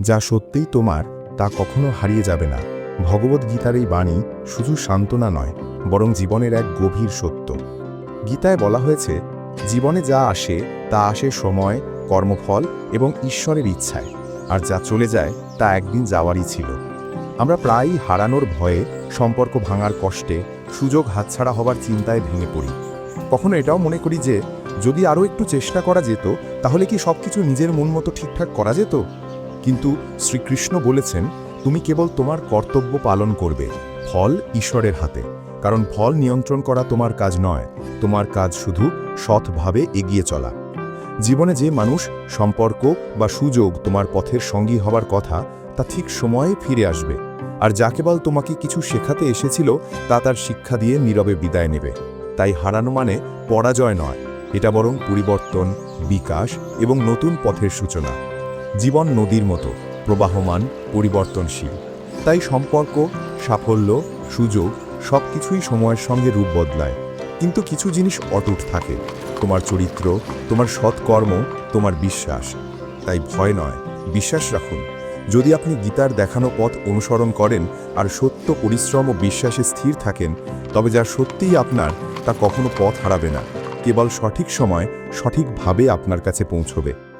যা সত্যিই তোমার, তা কখনো হারিয়ে যাবে না। ভগবদ্গীতার এই বাণী শুধু সান্ত্বনা নয়, বরং জীবনের এক গভীর সত্য। গীতায় বলা হয়েছে, জীবনে যা আসে, তা আসে সময়, কর্মফল এবং ঈশ্বরের ইচ্ছায়, আর যা চলে যায়, তা একদিন যাওয়ারই ছিল। আমরা প্রায়ই হারানোর ভয়ে, সম্পর্ক ভাঙার কষ্টে, সুযোগ হাতছাড়া হবার চিন্তায় ভেঙে পড়ি। কখনো এটাও মনে করি যে, যদি আরও একটু চেষ্টা করা যেত, তাহলে কি সবকিছু নিজের মন মতো ঠিকঠাক করা যেত? কিন্তু শ্রীকৃষ্ণ বলেছেন, তুমি কেবল তোমার কর্তব্য পালন করবে, ফল ঈশ্বরের হাতে। কারণ ফল নিয়ন্ত্রণ করা তোমার কাজ নয়, তোমার কাজ শুধু সৎভাবে এগিয়ে চলা। জীবনে যে মানুষ সম্পর্ক বা সুযোগ তোমার পথের সঙ্গী হবার কথা, তা ঠিক সময়ে ফিরে আসবে। আর যা কেবল তোমাকে কিছু শেখাতে এসেছিল, তা তার শিক্ষা দিয়ে নীরবে বিদায় নেবে। তাই হারানো মানে পরাজয় নয়, এটা বরং পরিবর্তন, বিকাশ এবং নতুন পথের সূচনা। জীবন নদীর মতো, প্রবাহমান, পরিবর্তনশীল। তাই সম্পর্ক, সাফল্য, সুযোগ সব কিছুই সময়ের সঙ্গে রূপ বদলায়। কিন্তু কিছু জিনিস অটুট থাকে। তোমার চরিত্র, তোমার সৎকর্ম, তোমার বিশ্বাস। তাই ভয় নয়, বিশ্বাস রাখুন। যদি আপনি গীতার দেখানো পথ অনুসরণ করেন আর সত্য, পরিশ্রম ও বিশ্বাসে স্থির থাকেন, তবে যা সত্যিই আপনার, তা কখনো পথ হারাবে না। কেবল সঠিক সময় সঠিকভাবে আপনার কাছে পৌঁছবে।